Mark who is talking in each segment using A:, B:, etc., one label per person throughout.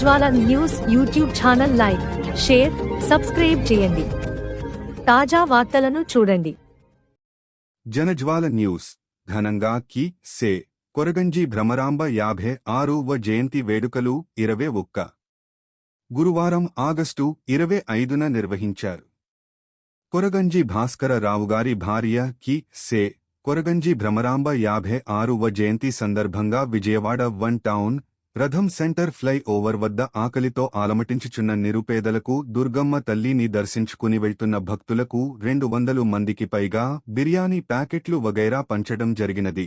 A: Jwala News YouTube channel like share subscribe చేయండి. తాజా వార్తలను చూడండి.
B: జనజ్వాల న్యూస్ ఘనంగా కి సే కొరగంజి భ్రమరాంబ యాభై ఆరువ జయంతి వేడుకలు ఇరవై ఒక్క. గురువారం ఆగస్టు ఇరవై ఐదున నిర్వహించారు. కొరగంజి భాస్కర రావుగారి భార్య కి సే కొరగంజి భ్రమరాంబ యాభై ఆరువ జయంతి సందర్భంగా విజయవాడ వన్ టౌన్ రథం సెంటర్ ఫ్లై ఓవర్ వద్ద ఆకలితో ఆలమటించుచున్న నిరుపేదలకు దుర్గమ్మ తల్లిని దర్శించుకుని వెళ్తున్న భక్తులకు రెండు వందలు మందికి పైగా బిర్యానీ ప్యాకెట్లు వగైరా పంచడం జరిగినది.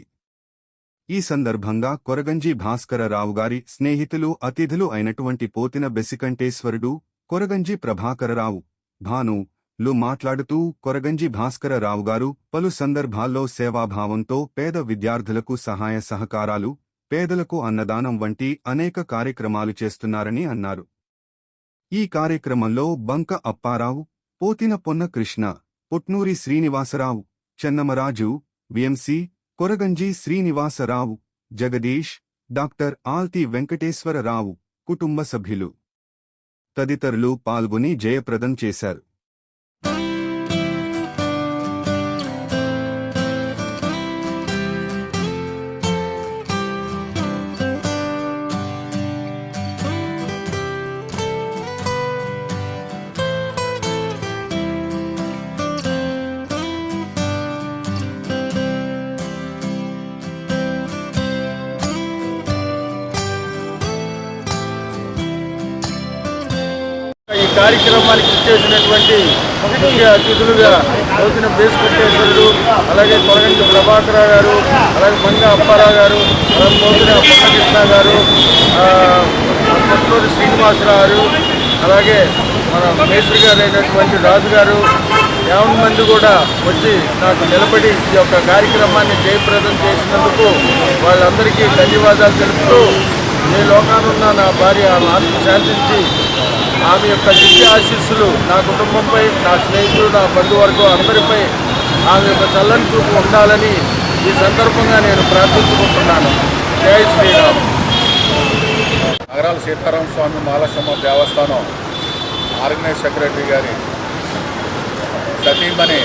B: ఈ సందర్భంగా కొరగంజి భాస్కరరావు గారి స్నేహితులు అతిథులు అయినటువంటి పోతిన బెసికంటేశ్వరుడు కొరగంజి ప్రభాకరరావు భాను లు మాట్లాడుతూ కొరగంజి భాస్కరరావు గారు పలు సందర్భాల్లో సేవాభావంతో పేద విద్యార్థులకు సహాయ సహకారాలు పేదలకు అన్నదానం వంటి అనేక కార్యక్రమాలు చేస్తున్నారని అన్నారు. ఈ కార్యక్రమంలో బంక అప్పారావు పోతిన పొన్న కృష్ణ పుట్నూరి శ్రీనివాసరావు చెన్నమరాజు విఎంసి కొరగంజి శ్రీనివాసరావు జగదీష్ డాక్టర్ ఆల్తి వెంకటేశ్వరరావు కుటుంబ సభ్యులు. తదితరులు పాల్గొని జయప్రదం చేశారు.
C: కార్యక్రమానికి ఇచ్చేసినటువంటి ముఖ్య అతిథులుగా పోతిన బేసుకుంటేశ్వరుడు అలాగే కొరగంటి ప్రభాకరరావు గారు అలాగే మంగ అప్పారావు గారు అలాగే పోతిన పొన్నకృష్ణ గారు ఆ, శ్రీనివాసరావు గారు అలాగే మన మేస్త్రి గారు అయినటువంటి రాజు గారు యావన్ మంది కూడా వచ్చి నాకు నిలబడి ఈ యొక్క కార్యక్రమాన్ని జయప్రదం చేసినందుకు వాళ్ళందరికీ ధన్యవాదాలు తెలుపుతూ ఏ లోకానున్న నా భార్య ఆత్మ శాంతించి ఆమె యొక్క దివ్య ఆశీస్సులు నా కుటుంబంపై నా స్నేహితులు నా బంధువర్గం అందరిపై ఆమె యొక్క చల్లని చూపు ఉండాలని ఈ సందర్భంగా నేను ప్రార్థించుకుంటున్నాను. జై శ్రీరామ్. నగరాల సీతారామ స్వామి మహాలక్ష్మ దేవస్థానం ఆర్గనైజ్ సెక్రటరీ గారి సతీమణి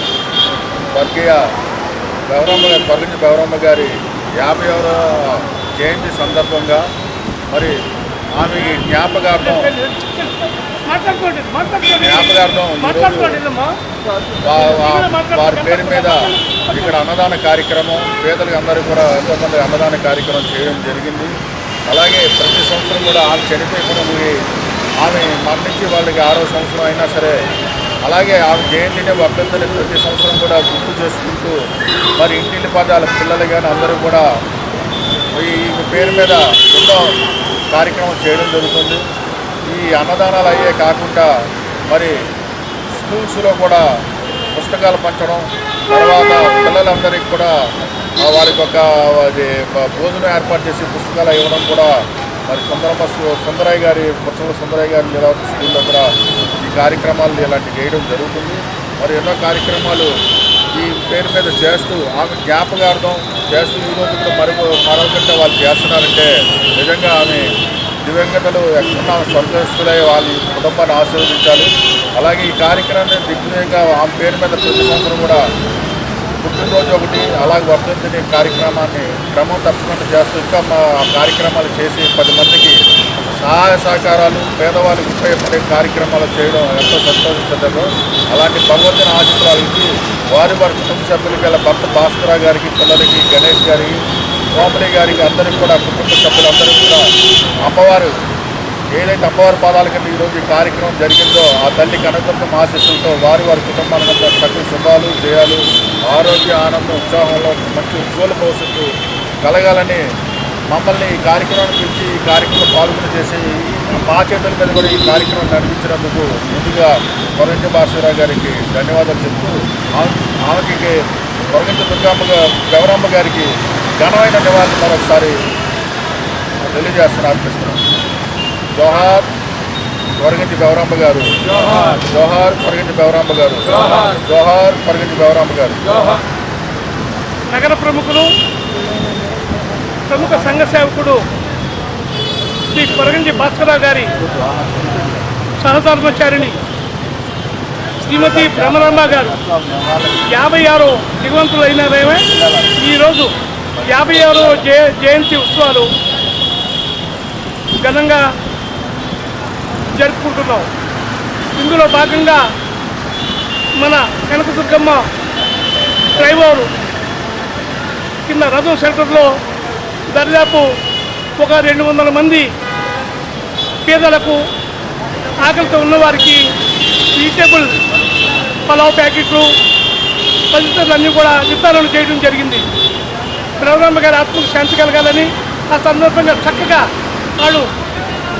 C: వర్గీయ గౌరమ్మ గారి గౌరమ్మ గారి యాభై జయంతి సందర్భంగా మరి ఆమె ఈ జ్ఞాపకార్థం జ్ఞాపకార్థం వారి పేరు మీద ఇక్కడ అన్నదాన కార్యక్రమం పేదలకు అందరికీ కూడా ఎంతో మంది అన్నదాన కార్యక్రమం చేయడం జరిగింది. అలాగే ప్రతి సంవత్సరం కూడా ఆమె చనిపోయినప్పుడు ఆమె మరణించి వాళ్ళకి ఆరో సంవత్సరం అయినా సరే అలాగే ఆమె జయంతిని వర్ధంతిని ప్రతి సంవత్సరం కూడా గుర్తు చేసుకుంటూ మరి ఇంటిల్లి పదాల పిల్లలు కానీ అందరూ కూడా ఈ ఈ పేరు మీద ఎన్నో కార్యక్రమం చేయడం జరుగుతుంది. ఈ అన్నదానాలు అయ్యే కాకుండా మరి స్కూల్స్లో కూడా పుస్తకాలు పంచడం తర్వాత పిల్లలందరికీ కూడా వారికి ఒక అది భోజనం ఏర్పాటు చేసి పుస్తకాలు ఇవ్వడం కూడా మరి సుందరమ్మ సుందరయ్య గారి పుచ్చల సుందరయ్య గారి లీలావతి స్కూల్లో కూడా ఈ కార్యక్రమాలు ఇలాంటివి చేయడం జరుగుతుంది. మరి ఎన్నో కార్యక్రమాలు పేరు మీద చేస్తూ ఆమె జ్ఞాపకార్థం చేస్తూ ఈ రోజు కూడా మరి మరొకటి వాళ్ళు చేస్తున్నారంటే నిజంగా ఆమె దివ్యంగతలు ఎక్కడ స్వర్గస్థులై వాళ్ళ కుటుంబాన్ని ఆశీర్వదించాలి. అలాగే ఈ కార్యక్రమాన్ని దిగ్విజయంగా ఆమె పేరు మీద ప్రతి సంవత్సరం కూడా పుట్టినరోజు ఒకటి అలాగే వర్ధంతిని కార్యక్రమాన్ని క్రమం తప్పకుండా చేస్తూ ఇంకా మా కార్యక్రమాలు చేసి పది మందికి సహాయ సహకారాలు పేదవాళ్ళకి ఉపయోగపడే కార్యక్రమాలు చేయడం ఎంతో సంతోషించడంలో అలాంటి భగవంతుని ఆశీస్సులకి వారి వారి కుటుంబ సభ్యులకి భర్త భాస్కర గారికి పిల్లలకి గణేష్ గారికి కోమలి గారికి అందరికీ కూడా కుటుంబ సభ్యులందరికీ కూడా అమ్మవారు ఏదైతే అమ్మవారి పాదాల కింద ఈరోజు ఈ కార్యక్రమం జరిగిందో ఆ తల్లి కనకత్వం ఆశీస్సులతో వారి వారి కుటుంబాలంతా సకల శుభాలు జయాలు ఆరోగ్య ఆనందం ఉత్సాహంలో మంచి ఉజ్వల భవిష్యత్తు కలగాలని మమ్మల్ని ఈ కార్యక్రమానికి పిలిచి ఈ కార్యక్రమం పాల్గొని చేసి మా చేతుల మీద కూడా ఈ కార్యక్రమం నడిపించినందుకు ముందుగా కొరంజ భాస్కరరావు గారికి ధన్యవాదాలు చెప్తూ ఆమె- ఆమెకి కొరంజ దుర్గమ్మ గా- గౌరమ్మ గారికి ఘనమైన నివాళులు మరొకసారి తెలియజేస్తున్నారు అర్పిస్తున్నాం జోహార్ కొరగంటి గౌరమ్మ గారు. జోహార్. కొరగంటి గౌరమ్మ గారు. జోహార్. కొరగంటి గౌరమ్మ గారు.
D: నగర ప్రముఖులు ప్రముఖ సంఘ సేవకుడు శ్రీ పొరగంజి భాస్కరరావు గారి సహధర్మచారిణి శ్రీమతి భ్రమరమ్మ గారు. యాభై ఆరో దిగవంతులు అయినారేమే ఈరోజు యాభై ఆరో జయ జయంతి ఉత్సవాలు ఘనంగా జరుపుకుంటున్నాం. ఇందులో భాగంగా మన కనకదుర్గమ్మ డ్రైవర్ కింద రథం సెంటర్లో దర్యాపు ఒక రెండు వందల మంది పేదలకు ఆకలితో ఉన్నవారికి వెజిటేబుల్ పలావ్ ప్యాకెట్లు తదితరులన్నీ కూడా వితరణ చేయడం జరిగింది. బ్రహ్మమ్మ గారి ఆత్మకు శాంతి కలగాలని ఆ సందర్భంగా చక్కగా వాళ్ళు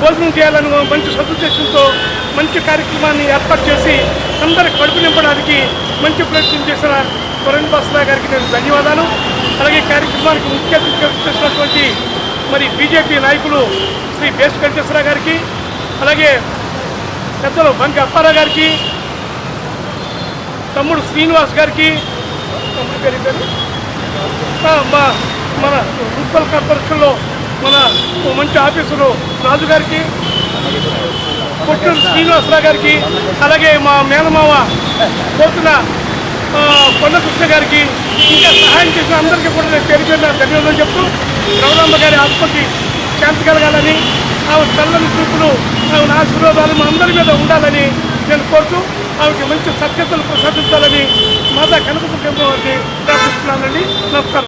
D: భోజనం చేయాలని మంచి సదుద్దేశంతో మంచి కార్యక్రమాన్ని ఏర్పాటు చేసి అందరి కడుపు నింపడానికి మంచి ప్రయత్నం చేసిన కొరణ్ బస్రా గారికి నేను ధన్యవాదాలు. అలాగే కార్యక్రమానికి ముఖ్య అతిథిగా చేసినటువంటి మరి బీజేపీ నాయకులు శ్రీ బేస్ వెంకటేశ్వర గారికి అలాగే పెద్దలు బంకి అప్పారావు గారికి తమ్ముడు శ్రీనివాస్ గారికి మా మన మున్సిపల్ కార్పొరేషన్లో మన మంచి ఆఫీసులు రాజు గారికి కొట్టూరు శ్రీనివాసరావు గారికి అలాగే మా మేనమావ పోతున్న కొండ కృష్ణ గారికి ఇంకా సహాయం చేసిన అందరికీ కూడా నేను పేరు పేరున ధన్యవాదాలు చెప్తూ రఘురామ్మ గారి ఆత్మకి శాంతి కలగాలని ఆమె చల్లని చూపులు ఆమె ఆశీర్వాదాలు మా అందరి మీద ఉండాలని నేను కోరుతూ ఆమెకి మంచి సత్యతలు ప్రసాదించాలని మాతా కనకదుర్గమ్మ వారిని ప్రార్థిస్తున్నానండి. నమస్కారం.